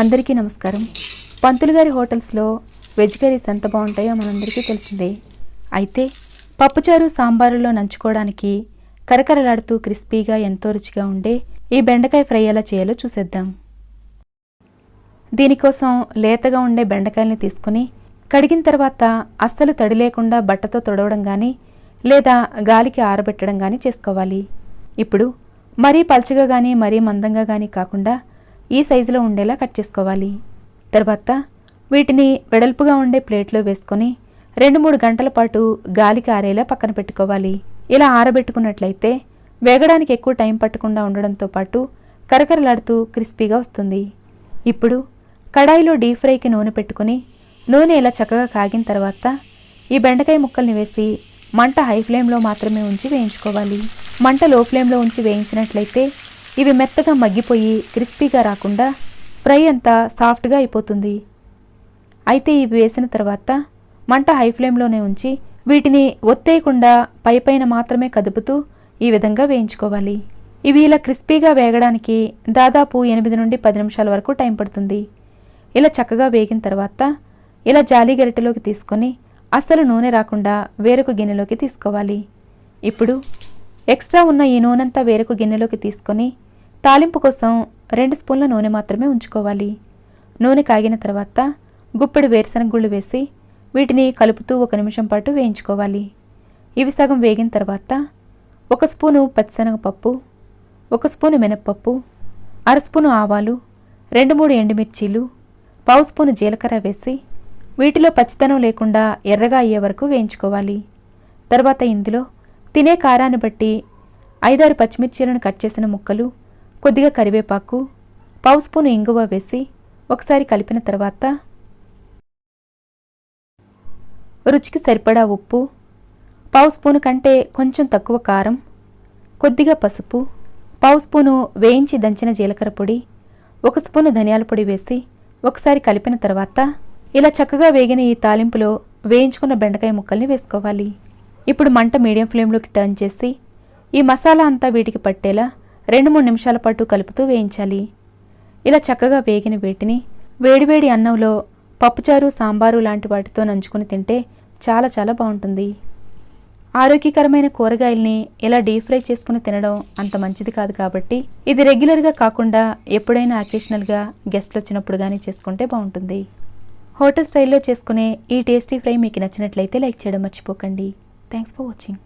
అందరికీ నమస్కారం. పంతులు గారి హోటల్స్లో వెజ్ కర్రీస్ ఎంత బాగుంటాయో మనందరికీ తెలిసిందే. అయితే పప్పుచారు సాంబారులో నంచుకోవడానికి కరకరలాడుతూ క్రిస్పీగా ఎంతో రుచిగా ఉండే ఈ బెండకాయ ఫ్రై ఎలా చేయాలో చూసేద్దాం. దీనికోసం లేతగా ఉండే బెండకాయల్ని తీసుకుని కడిగిన తర్వాత అస్సలు తడి లేకుండా బట్టతో తొడవడం కానీ లేదా గాలికి ఆరబెట్టడం కానీ చేసుకోవాలి. ఇప్పుడు మరీ పల్చగా కానీ మరీ మందంగా కానీ కాకుండా ఈ సైజులో ఉండేలా కట్ చేసుకోవాలి. తర్వాత వీటిని వెడల్పుగా ఉండే ప్లేట్లో వేసుకొని రెండు మూడు గంటల పాటు గాలికి ఆరేలా పక్కన పెట్టుకోవాలి. ఇలా ఆరబెట్టుకున్నట్లయితే వేగడానికి ఎక్కువ టైం పట్టకుండా ఉండడంతో పాటు కరకరలాడుతూ క్రిస్పీగా వస్తుంది. ఇప్పుడు కడాయిలో డీప్ ఫ్రైకి నూనె పెట్టుకుని నూనె ఇలా చక్కగా కాగిన తర్వాత ఈ బెండకాయ ముక్కల్ని వేసి మంట హై ఫ్లేమ్లో మాత్రమే ఉంచి వేయించుకోవాలి. మంట లో ఫ్లేమ్లో ఉంచి వేయించినట్లయితే ఇవి మెత్తగా మగ్గిపోయి క్రిస్పీగా రాకుండా ఫ్రై అంతా సాఫ్ట్గా అయిపోతుంది. అయితే ఇవి వేసిన తర్వాత మంట హై ఫ్లేమ్లోనే ఉంచి వీటిని ఒత్తేయకుండా పైపైన మాత్రమే కదుపుతూ ఈ విధంగా వేయించుకోవాలి. ఇవి ఇలా క్రిస్పీగా వేగడానికి దాదాపు ఎనిమిది నుండి పది నిమిషాల వరకు టైం పడుతుంది. ఇలా చక్కగా వేగిన తర్వాత ఇలా జాలి గరిటెలోకి తీసుకొని అస్సలు నూనె రాకుండా వేరొక గిన్నెలోకి తీసుకోవాలి. ఇప్పుడు ఎక్స్ట్రా ఉన్న ఈ నూనెంతా వేరొక గిన్నెలోకి తీసుకొని తాలింపు కోసం రెండు స్పూన్ల నూనె మాత్రమే ఉంచుకోవాలి. నూనె కాగిన తర్వాత గుప్పెడు వేరుశనగ గుళ్ళు వేసి వీటిని కలుపుతూ ఒక నిమిషం పాటు వేయించుకోవాలి. ఇవి సగం వేగిన తర్వాత ఒక స్పూను పచ్చిశనగపప్పు ఒక స్పూను మినప్పప్పు అర స్పూను ఆవాలు రెండు మూడు ఎండుమిర్చీలు పావు స్పూను జీలకర్ర వేసి వీటిలో పచ్చితనం లేకుండా ఎర్రగా అయ్యే వరకు వేయించుకోవాలి. తర్వాత ఇందులో తినే కారాన్ని బట్టి ఐదారు పచ్చిమిర్చీలను కట్ చేసిన ముక్కలు కొద్దిగా కరివేపాకు పావు స్పూను ఇంగువ వేసి ఒకసారి కలిపిన తర్వాత రుచికి సరిపడా ఉప్పు పావు స్పూను కంటే కొంచెం తక్కువ కారం కొద్దిగా పసుపు పావు స్పూను వేయించి దంచిన జీలకర్ర పొడి ఒక స్పూను ధనియాల పొడి వేసి ఒకసారి కలిపిన తర్వాత ఇలా చక్కగా వేగిన ఈ తాలింపులో వేయించుకున్న బెండకాయ ముక్కల్ని వేసుకోవాలి. ఇప్పుడు మంట మీడియం ఫ్లేమ్లోకి టర్న్ చేసి ఈ మసాలా అంతా వీటికి పట్టేలా రెండు మూడు నిమిషాల పాటు కలుపుతూ వేయించాలి. ఇలా చక్కగా వేగిన వీటిని వేడివేడి అన్నంలో పప్పుచారు సాంబారు లాంటి వాటితో నంచుకుని తింటే చాలా చాలా బాగుంటుంది. ఆరోగ్యకరమైన కూరగాయల్ని ఇలా డీప్ ఫ్రై చేసుకుని తినడం అంత మంచిది కాదు కాబట్టి ఇది రెగ్యులర్గా కాకుండా ఎప్పుడైనా అకేషనల్గా గెస్ట్లు వచ్చినప్పుడు కానీ చేసుకుంటే బాగుంటుంది. హోటల్ స్టైల్లో చేసుకునే ఈ టేస్టీ ఫ్రై మీకు నచ్చినట్లయితే లైక్ చేయడం మర్చిపోకండి. Thanks for watching.